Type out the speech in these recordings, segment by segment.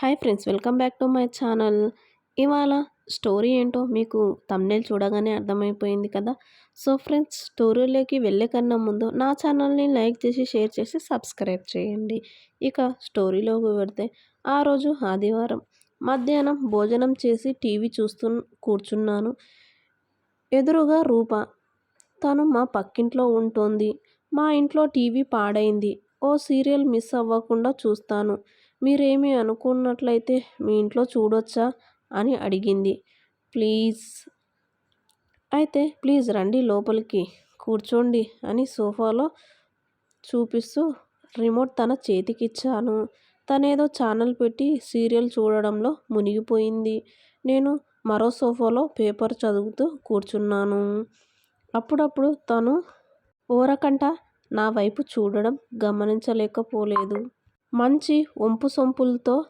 Hi friends welcome back to my channel. ఇవాళ story ఏంటో మీకు తమ్నేల్ చూడగానే అర్థమైపోయింది కదా. సో ఫ్రెండ్స్ స్టోరీలోకి వెళ్ళే కన్నా ముందు నా ఛానల్ని లైక్ చేసి షేర్ చేసి సబ్స్క్రైబ్ చేయండి. ఇక స్టోరీలోకి పెడితే ఆ రోజు ఆదివారం మధ్యాహ్నం భోజనం చేసి టీవీ చూస్తూ కూర్చున్నాను. ఎదురుగా రూప తను మా పక్కింట్లో ఉంటుంది. మా ఇంట్లో టీవీ పాడైంది. ఓ సీరియల్ మిస్ అవ్వకుండా చూస్తాను. మీరేమి అనుకున్నట్లయితే మీ ఇంట్లో చూడొచ్చా? అని అడిగింది. ప్లీజ్. అయితే ప్లీజ్ రండి లోపలికి. కూర్చోండి అని సోఫాలో చూపిస్తూ రిమోట్ తన చేతికిచ్చాను. తనేదో ఛానల్ పెట్టి సీరియల్ చూడడంలో మునిగిపోయింది. నేను మరో సోఫాలో పేపర్ చదువుతూ కూర్చున్నాను. అప్పుడప్పుడు తను ఓరకంట నా వైపు చూడడం గమనించలేకపోలేదు. మంచి ఒంపు సొంపులతో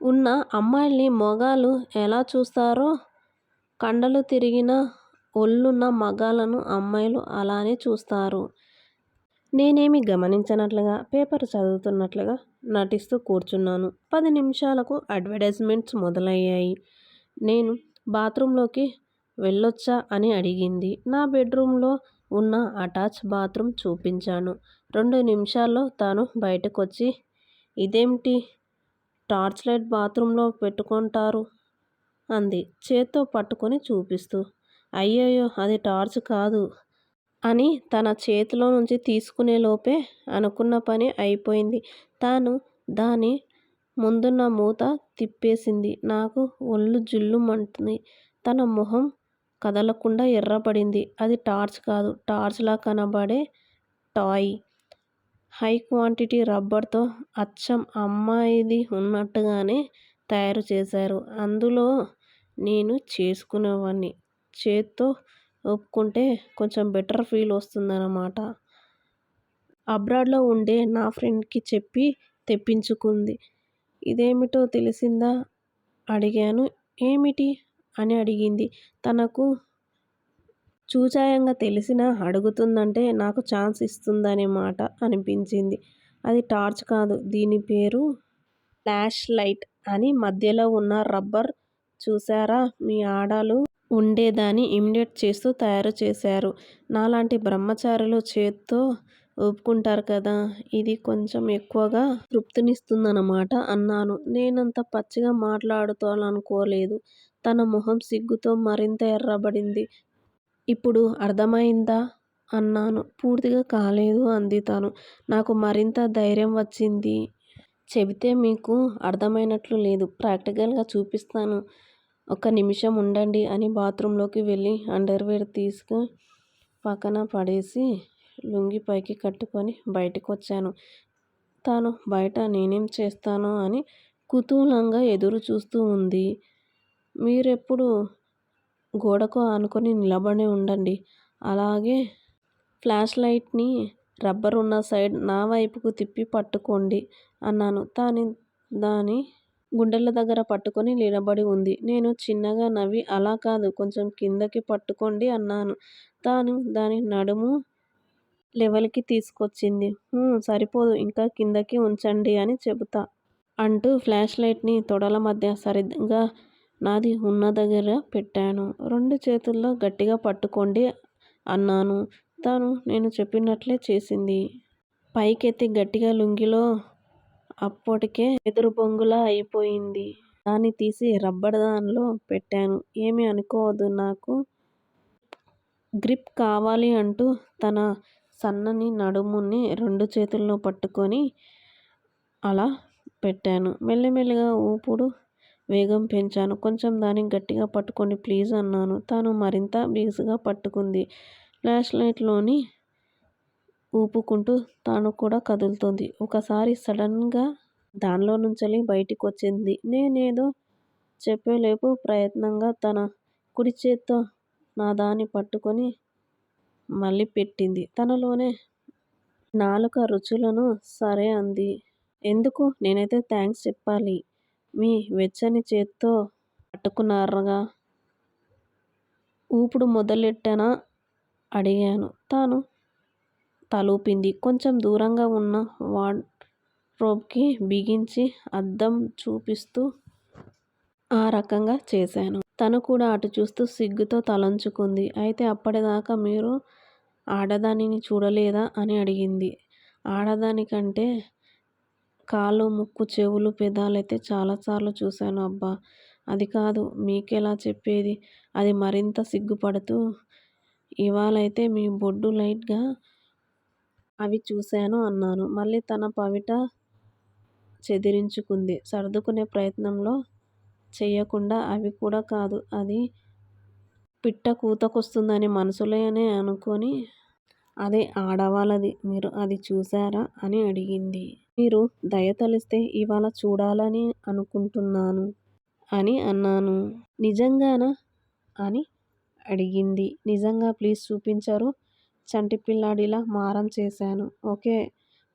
ఉన్న అమ్మాయిల్ని మొగాలు ఎలా చూస్తారో కండలు తిరిగిన ఒళ్ళున్న మగాలను అమ్మాయిలు అలానే చూస్తారు. నేనేమి గమనించనట్లుగా పేపర్ చదువుతున్నట్లుగా నటిస్తూ కూర్చున్నాను. పది నిమిషాలకు అడ్వర్టైజ్మెంట్స్ మొదలయ్యాయి. నేను బాత్రూంలోకి వెళ్ళొచ్చా అని అడిగింది. నా బెడ్రూమ్లో ఉన్న అటాచ్ బాత్రూమ్ చూపించాను. రెండు నిమిషాల్లో తాను బయటకొచ్చి ఇదేమిటి టార్చ్ లైట్ బాత్రూంలో పెట్టుకుంటారు? అంది. చేత్తో పట్టుకొని చూపిస్తూ అయ్యయ్యో అది టార్చ్ కాదు అని తన చేతిలో నుంచి తీసుకునే లోపే అనుకున్న పని అయిపోయింది. తాను దాని ముందున్న మూత తిప్పేసింది. నాకు ఒళ్ళు జుల్లుమంటుంది. తన మొహం కదలకుండా ఎర్రపడింది అది టార్చ్ కాదు. టార్చ్లా కనబడే టాయ్. హై క్వాంటిటీ రబ్బర్తో అచ్చం అమ్మాయిది ఉన్నట్టుగానే తయారు చేశారు. అందులో నేను చేసుకునేవాడిని చేత్తో ఒప్పుకుంటే కొంచెం బెటర్ ఫీల్ వస్తుందన్నమాట. అబ్రాడ్లో ఉండే నా ఫ్రెండ్కి చెప్పి తెప్పించుకుంది. ఇదేమిటో తెలిసిందా? అడిగాను. ఏమిటి? అని అడిగింది. తనకు చూచాయంగా తెలిసినా అడుగుతుందంటే నాకు ఛాన్స్ ఇస్తుందనే మాట అనిపించింది. అది టార్చ్ కాదు. దీని పేరు ఫ్లాష్ లైట్ అని మధ్యలో ఉన్న రబ్బర్ చూసారా మీ ఆడాలు ఉండేదాన్ని ఇమిడేట్ చేస్తూ తయారు చేశారు. నాలాంటి బ్రహ్మచారులు చేత్తో ఒప్పుకుంటారు కదా? ఇది కొంచెం ఎక్కువగా తృప్తినిస్తుందన్నమాట అన్నాను. నేనంత పచ్చిగా మాట్లాడుతాననుకోలేదు. తన మొహం సిగ్గుతో మరింత ఎర్రబడింది. ఇప్పుడు అర్థమైందా? అన్నాను. పూర్తిగా కాలేదు అంది తను. నాకు మరింత ధైర్యం వచ్చింది. చెబితే మీకు అర్థమైనట్లు లేదు. ప్రాక్టికల్గా చూపిస్తాను. ఒక నిమిషం ఉండండి అని బాత్రూంలోకి వెళ్ళి అండర్వేర్ తీసుకు పక్కన పడేసి లుంగి పైకి కట్టుకొని బయటకు వచ్చాను తాను బయట నేనేం చేస్తానో అని కుతూహలంగా ఎదురు చూస్తూ ఉంది. మీరెప్పుడు గోడకు ఆనుకొని నిలబడి ఉండండి. అలాగే ఫ్లాష్ లైట్ని రబ్బర్ ఉన్న సైడ్ నా వైపుకు తిప్పి పట్టుకోండి అన్నాను. తాని దాని గుండెల దగ్గర పట్టుకొని నిలబడి ఉంది. నేను చిన్నగా నవ్వి అలా కాదు కొంచెం కిందకి పట్టుకోండి అన్నాను. తాను దాని నడుము లెవెల్కి తీసుకొచ్చింది. సరిపోదు ఇంకా కిందకి ఉంచండి అని చెబుతా. అంటూ ఫ్లాష్ లైట్ని తొడల మధ్య సరిగ్గా నాది ఉన్న దగ్గర పెట్టాను. రెండు చేతుల్లో గట్టిగా పట్టుకోండి అన్నాను. తను నేను చెప్పినట్లే చేసింది. పైకెత్తి గట్టిగా లుంగిలో అప్పటికే ఎదురు బొంగులా అయిపోయింది. దాన్ని తీసి రబ్బర్ దానిలో పెట్టాను. ఏమి అనుకోవద్దు నాకు గ్రిప్ కావాలి అంటూ తన సన్నని నడుముని రెండు చేతుల్లో పట్టుకొని అలా పెట్టాను. మెల్లిమెల్లిగా ఊపుడు వేగం పెంచాను. కొంచెం దాన్ని గట్టిగా పట్టుకోండి ప్లీజ్ అన్నాను. తాను మరింత బిగుసుగా పట్టుకుంది. ఫ్లాష్ లైట్లోని ఊపుకుంటూ తాను కూడా కదులుతుంది. ఒకసారి సడన్గా దానిలో నుంచి బయటికి వచ్చింది నేనేదో చెప్పేలేపు ప్రయత్నంగా తన కుడి చేత్తో నా దాన్ని పట్టుకొని మళ్ళీ పెట్టింది. తనలోనే నాలుక రుచులను సరే అంది. ఎందుకు? నేనైతే థ్యాంక్స్ చెప్పాలి. మీ వెచ్చని చేత్తో పట్టుకున్నారుగా? ఊపుడు మొదలెట్టనా? అడిగాను. తాను తలూపింది. కొంచెం దూరంగా ఉన్న వాడ్ రోప్కి బిగించి అద్దం చూపిస్తూ ఆ రకంగా చేశాను. తను కూడా అటు చూస్తూ సిగ్గుతో తలంచుకుంది అయితే అప్పటిదాకా మీరు ఆడదానిని చూడలేదా? అని అడిగింది. ఆడదానికంటే కాళ్ళు, ముక్కు, చెవులు, పెదాలైతే చాలాసార్లు చూశాను అబ్బా! అది కాదు మీకెలా చెప్పేది? అది మరింత సిగ్గుపడుతూ ఇవాళైతే మీ బొడ్డు లైట్గా అవి చూశాను అన్నాను. మళ్ళీ తన పవిట చెదిరించుకుంది. సర్దుకునే ప్రయత్నంలో చేయకుండా అవి కూడా కాదు. అది పిట్ట కూతకొస్తుందని మనసులోనే అనుకొని అదే ఆడవాళ్ళది మీరు అది చూసారా అని అడిగింది. మీరు దయతలిస్తే ఇవాళ చూడాలని అనుకుంటున్నాను అని అన్నాను. నిజంగానా? అని అడిగింది. నిజంగా ప్లీజ్ చూపించరూ? చంటిపిల్లాడిలా మారం చేశాను. ఓకే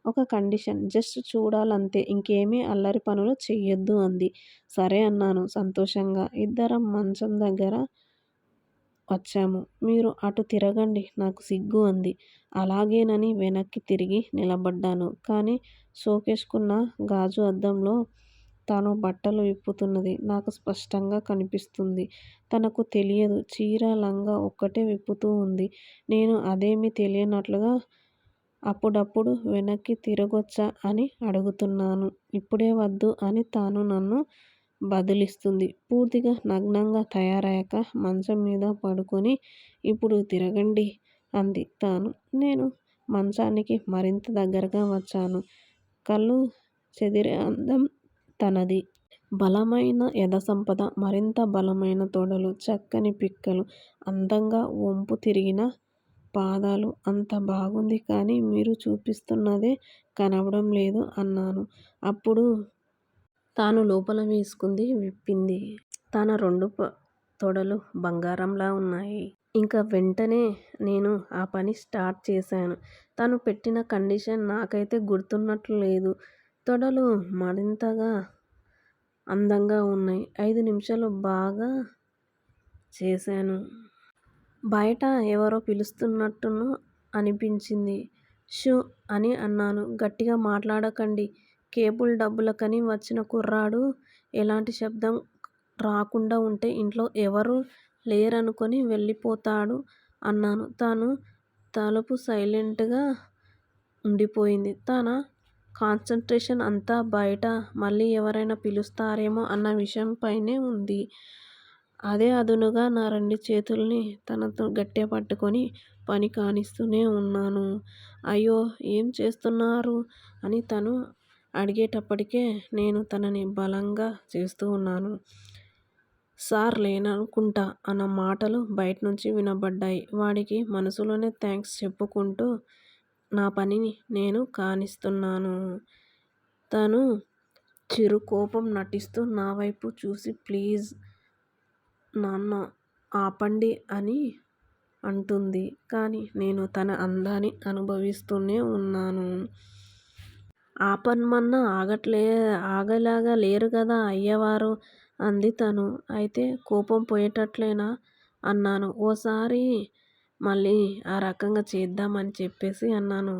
ఒక కండిషన్ జస్ట్ చూడాలంతే ఇంకేమీ అల్లరి పనులు చెయ్యొద్దు అంది. సరే అన్నాను సంతోషంగా. ఇద్దరం మంచం దగ్గర వచ్చాము. మీరు అటు తిరగండి నాకు సిగ్గు అంది. అలాగేనని వెనక్కి తిరిగి నిలబడ్డాను. కానీ షోకేసుకున్న గాజు అద్దంలో తను బట్టలు విప్పుతున్నది నాకు స్పష్టంగా కనిపిస్తుంది. తనకు తెలియదు. చీర, లంగా ఒక్కటే విప్పుతూ ఉంది. నేను అదేమీ తెలియనట్లుగా అప్పుడప్పుడు వెనక్కి తిరగొచ్చా అని అడుగుతున్నాను. ఇప్పుడే వద్దు అని తాను నన్ను బదులిస్తుంది. పూర్తిగా నగ్నంగా తయారయ్యాక మంచం మీద పడుకొని ఇప్పుడు తిరగండి అంది తాను. నేను మంచానికి మరింత దగ్గరగా వచ్చాను. కళ్ళు చెదిరే అందం తనది. బలమైన ఎదసంపద, మరింత బలమైన తొడలు, చక్కని పిక్కలు, అందంగా వంపు తిరిగిన పాదాలు అంత బాగుంది కానీ మీరు చూపిస్తున్నదే కనబడం లేదు అన్నాను. అప్పుడు తాను లోపల వేసుకుంది విప్పింది. తన రెండు తొడలూ బంగారంలా ఉన్నాయి. ఇంక వెంటనే నేను ఆ పని స్టార్ట్ చేశాను. తను పెట్టిన కండిషన్ నాకైతే గుర్తున్నట్లు లేదు. తొడలు మరింతగా అందంగా ఉన్నాయి. ఐదు నిమిషాలు బాగా చేశాను. బయట ఎవరో పిలుస్తున్నట్టు అనిపించింది. షూ అని అన్నాను. గట్టిగా మాట్లాడకండి. కేబుల్ డబ్బులకని వచ్చిన కుర్రాడు ఎలాంటి శబ్దం రాకుండా ఉంటే ఇంట్లో ఎవరూ లేరనుకొని వెళ్ళిపోతాడు అన్నాను. తను తలుపు సైలెంట్గా ఉండిపోయింది. తన కాన్సంట్రేషన్ అంతా బయట మళ్ళీ ఎవరైనా పిలుస్తారేమో అన్న విషయంపైనే ఉంది. అదే అదునుగా నా రెండు చేతుల్ని తనతో గట్టిగా పట్టుకొని పని కానిస్తూనే ఉన్నాను. అయ్యో ఏం చేస్తున్నారు? అని తను అడిగేటప్పటికే నేను తనని బలంగా చేస్తూ ఉన్నాను. సార్ లేననుకుంటా అన్న మాటలు బైట్నుంచి వినబడ్డాయి. వాడికి మనసులోనే థాంక్స్ చెప్పుకుంటూ నా పనిని నేను కానిస్తున్నాను. తను చిరుకోపం నటిస్తూ నావైపు చూసి ప్లీజ్ నాన్న ఆపండి అని అంటుంది. కానీ నేను తన అందాన్ని అనుభవిస్తూనే ఉన్నాను. ఆపమన్నా ఆగేలాగా లేరు కదా అయ్యవారు అంది తను. అయితే కోపం పోయేటట్లేనా? అన్నాను. ఓసారి మళ్ళీ ఆ రకంగా చేద్దామని చెప్పేసి అన్నాను.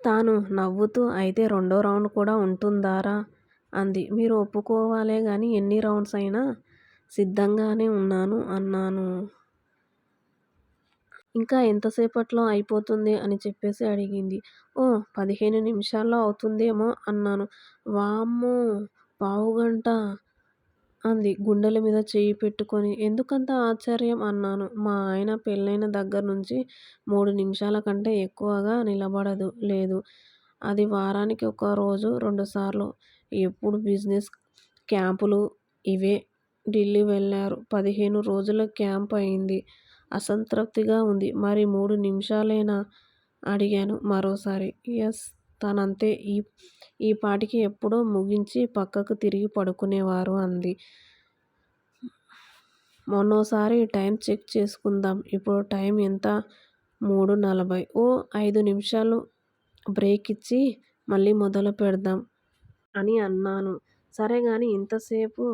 తాను నవ్వుతూ అయితే రెండో రౌండ్ కూడా ఉంటుందారా? అంది. మీరు ఒప్పుకోవాలే కానీ ఎన్ని రౌండ్స్ అయినా సిద్ధంగానే ఉన్నాను అన్నాను. ఇంకా ఎంతసేపట్లో అయిపోతుంది అని చెప్పేసి అడిగింది. ఓ పదిహేను నిమిషాల్లో అవుతుందేమో అన్నాను. వామ్మో పావుగంట అంది గుండెల మీద చేయి పెట్టుకొని. ఎందుకంత ఆశ్చర్యం? అన్నాను. మా ఆయన పెళ్ళైన దగ్గర నుంచి మూడు నిమిషాల కంటే ఎక్కువగా నిలబడదు లేదు. అది వారానికి ఒక రోజు రెండుసార్లు. ఎప్పుడు బిజినెస్ క్యాంపులు ఇవే. ఢిల్లీ వెళ్ళారు. పదిహేను రోజుల క్యాంప్ అయింది. అసంతృప్తిగా ఉంది. మరి మూడు నిమిషాలేనా? అడిగాను మరోసారి. ఎస్ తనంతే ఈ ఈపాటికి ఎప్పుడో ముగించి పక్కకు తిరిగి పడుకునేవారు అంది. మొన్నోసారి టైమ్ చెక్ చేసుకుందాం. ఇప్పుడు టైమ్ ఎంత? మూడు నలభై. ఓ అయిదు నిమిషాలు బ్రేక్ ఇచ్చి మళ్ళీ మొదలు పెడదాం అని అన్నాను. సరేగానీ ఇంతసేపు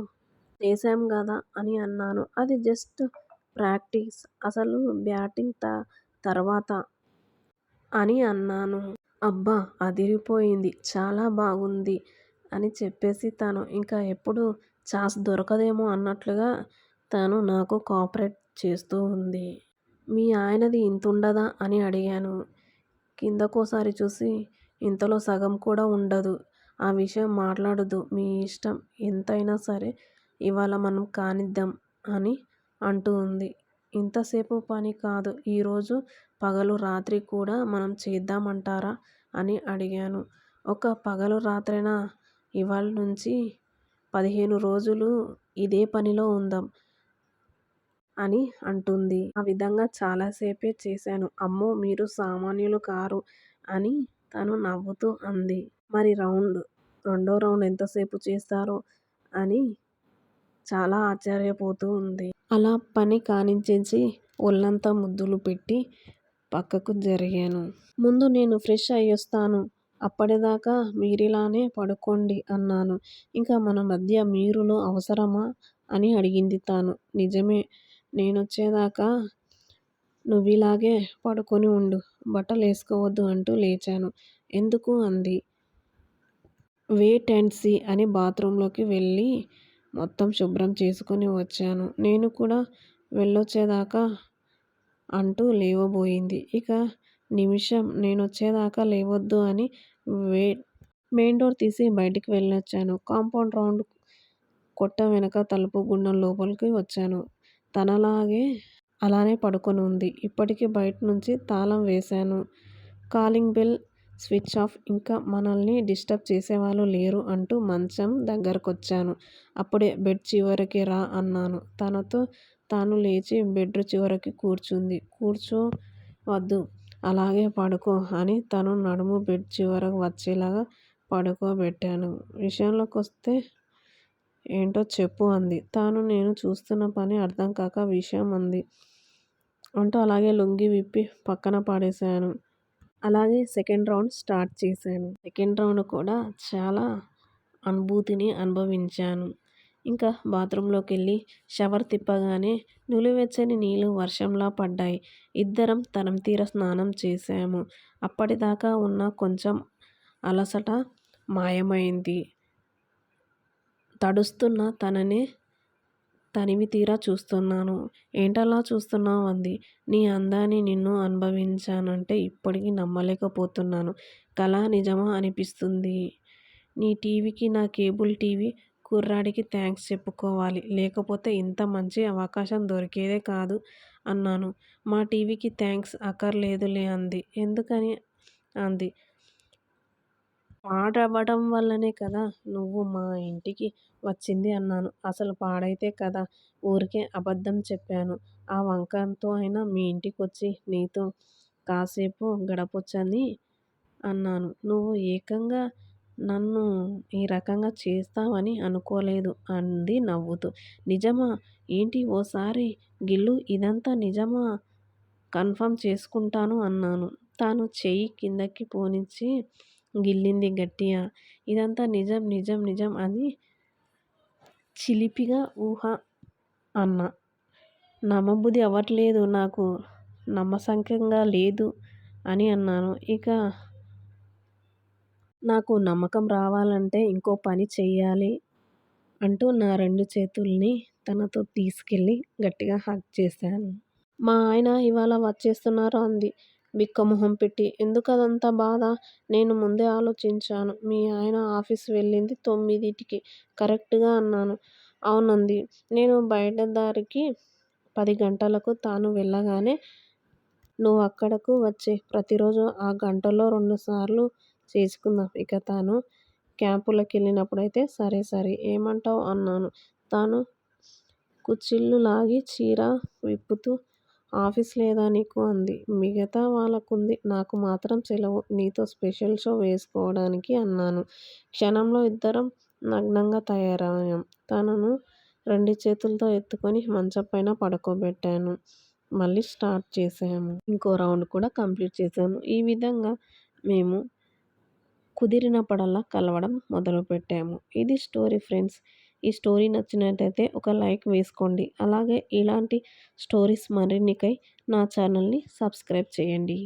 చేశాంగదా అని అన్నాను. అది జస్ట్ ప్రాక్టీస్. అసలు బ్యాటింగ్ త తర్వాత అని అన్నాను. అబ్బా అదిరిపోయింది చాలా బాగుంది అని చెప్పేసి తను ఇంకా ఎప్పుడు ఛాన్స్ దొరకదేమో అన్నట్లుగా తను నాకు కోఆపరేట్ చేస్తూ ఉంది మీ ఆయనది ఇంతుండదా అని అడిగాను కిందకోసారి చూసి ఇంతలో సగం కూడా ఉండదు ఆ విషయం మాట్లాడదు మీ ఇష్టం ఎంతైనా సరే ఇవాళ మనం కానిద్దాం అని అంటూ ఉంది. ఇంతసేపు పని కాదు. ఈరోజు పగలు రాత్రి కూడా మనం చేద్దామంటారా అని అడిగాను. ఒక పగలు రాత్రైనా ఇవాళ నుంచి పదిహేను రోజులు ఇదే పనిలో ఉందాం అని అంటుంది. ఆ విధంగా చాలాసేపే చేశాను. అమ్మో మీరు సామాన్యులు కారు అని తను నవ్వుతూ అంది. మరి రౌండ్ రెండో రౌండ్ ఎంతసేపు చేస్తారో అని చాలా ఆశ్చర్యపోతూ ఉంది. అలా పని కానించేసి ఒళ్ళంతా ముద్దులు పెట్టి పక్కకు జరిగాను. ముందు నేను ఫ్రెష్ అయ్యొస్తాను. అప్పటిదాకా మీరిలానే పడుకోండి అన్నాను. ఇంకా మన మధ్య మీరులో అవసరమా అని అడిగింది తాను. నిజమే నేనొచ్చేదాకా నువ్విలాగే పడుకొని ఉండు. బట్టలు వేసుకోవద్దు అంటూ లేచాను. ఎందుకు అంది. వెయిట్ అండ్ సీ అని బాత్రూంలోకి వెళ్ళి మొత్తం శుభ్రం చేసుకుని వచ్చాను. నేను కూడా వెళ్ళొచ్చేదాకా అంటూ లేవబోయింది. ఇక నిమిషం నేను వచ్చేదాకా లేవద్దు అని వే మెయిన్ డోర్ తీసి బయటికి వెళ్ళొచ్చాను. కాంపౌండ్ రౌండ్ కొట్ట వెనక తలుపు గుండం లోపలికి వచ్చాను. తనలాగే అలానే పడుకొని ఉంది. ఇప్పటికీ బయట నుంచి తాళం వేశాను. Calling bell switch off. ఇంకా మనల్ని డిస్టర్బ్ చేసేవాళ్ళు లేరు అంటూ మంచం దగ్గరకొచ్చాను. అప్పుడే బెడ్ చివరికి రా అన్నాను. తనతో తాను లేచి బెడ్ చివరికి కూర్చుంది. కూర్చో వద్దు అలాగే పడుకో అని తను నడుము బెడ్ చివరకు వచ్చేలాగా పడుకోబెట్టాను. విషయంలోకి వస్తే ఏంటో చెప్పు అంది. తాను నేను చూస్తున్న పని అర్థం కాక విషయం అంది. అంటూ అలాగే లొంగి విప్పి పక్కన పడేశాను. అలాగే సెకండ్ రౌండ్ స్టార్ట్ చేశాను. సెకండ్ రౌండ్ కూడా చాలా అనుభూతిని అనుభవించాను. ఇంకా బాత్రూంలోకి వెళ్ళి షవర్ తిప్పగానే నులివెచ్చని నీళ్ళు వర్షంలా పడ్డాయి. ఇద్దరం తనం తీర స్నానం చేశాము. అప్పటిదాకా ఉన్న కొంచెం అలసట మాయమైంది. తడుస్తున్న తననే తనివి తీరా చూస్తున్నాను. ఏంటలా చూస్తున్నావు అంది. నీ అందాన్ని నిన్ను అనుభవించానంటే ఇప్పటికీ నమ్మలేకపోతున్నాను. కళ నిజమా అనిపిస్తుంది. నీ టీవీకి నా కేబుల్ టీవీ కుర్రాడికి థ్యాంక్స్ చెప్పుకోవాలి. లేకపోతే ఇంత మంచి అవకాశం దొరికేదే కాదు అన్నాను. మా టీవీకి థ్యాంక్స్ అక్కర్లేదులే అంది. ఎందుకని? అంది. పాడవడం వల్లనే కదా నువ్వు మా ఇంటికి వచ్చింది అన్నాను. అసలు పాడైతే కదా ఊరికే అబద్ధం చెప్పాను. ఆ వంకతో అయినా మీ ఇంటికి వచ్చి నీతో కాసేపు గడపొచ్చని అన్నాను. నువ్వు ఏకంగా నన్ను ఈ రకంగా చేస్తావని అనుకోలేదు అంది నవ్వుతూ. నిజమా? ఏంటి ఓసారి గిల్లు ఇదంతా నిజమా? కన్ఫర్మ్ చేసుకుంటాను అన్నాను. తాను చెయ్యి కిందకి పోనిచ్చి గిల్లింది గట్టిగా. ఇదంతా నిజం నిజం నిజం అని చిలిపిగా ఊహ అన్న. నమ్మబుద్ధి అవ్వట్లేదు నాకు నమ్మశక్యంగా లేదు అని అన్నాను. ఇక నాకు నమ్మకం రావాలంటే ఇంకో పని చెయ్యాలి అంటూ నా రెండు చేతుల్ని తనతో తీసుకెళ్ళి గట్టిగా హగ్ చేశాను. మా ఆయన ఇవాళ వచ్చేస్తున్నారు అంది. బిక్కమొహం పెట్టి ఎందుకదంత బాధ? నేను ముందే ఆలోచించాను. మీ ఆయన ఆఫీస్ వెళ్ళింది తొమ్మిదింటికి. కరెక్ట్గా అన్నాను. అవునంది. నేను బయటదారికి పది గంటలకు తాను వెళ్ళగానే నువ్వు అక్కడకు వచ్చే. ప్రతిరోజు ఆ గంటలో రెండుసార్లు చేసుకుందాం. ఇక తాను క్యాంపులకు వెళ్ళినప్పుడైతే సరే సరే. ఏమంటావు? అన్నాను. తాను కుచ్చిళ్ళు లాగి చీర విప్పుతూ ఆఫీస్ లేదా నీకు అంది. మిగతా వాళ్ళకుంది. నాకు మాత్రం సెలవు. నీతో స్పెషల్ షో వేసుకోవడానికి అన్నాను. క్షణంలో ఇద్దరం నగ్నంగా తయారయ్యాం. తనను రెండు చేతులతో ఎత్తుకొని మంచం పైన పడుకోబెట్టాను. మళ్ళీ స్టార్ట్ చేసాము ఇంకో రౌండ్ కూడా కంప్లీట్ చేసాము ఈ విధంగా మేము కుదిరినప్పుడల్లా కలవడం మొదలుపెట్టాము. ఇది స్టోరీ ఫ్రెండ్స్. ఈ స్టోరీ నచ్చినట్టయితే ఒక లైక్ వేసుకోండి. అలాగే ఇలాంటి స్టోరీస్ మరిన్నికై నా ఛానల్ని సబ్స్క్రైబ్ చేయండి.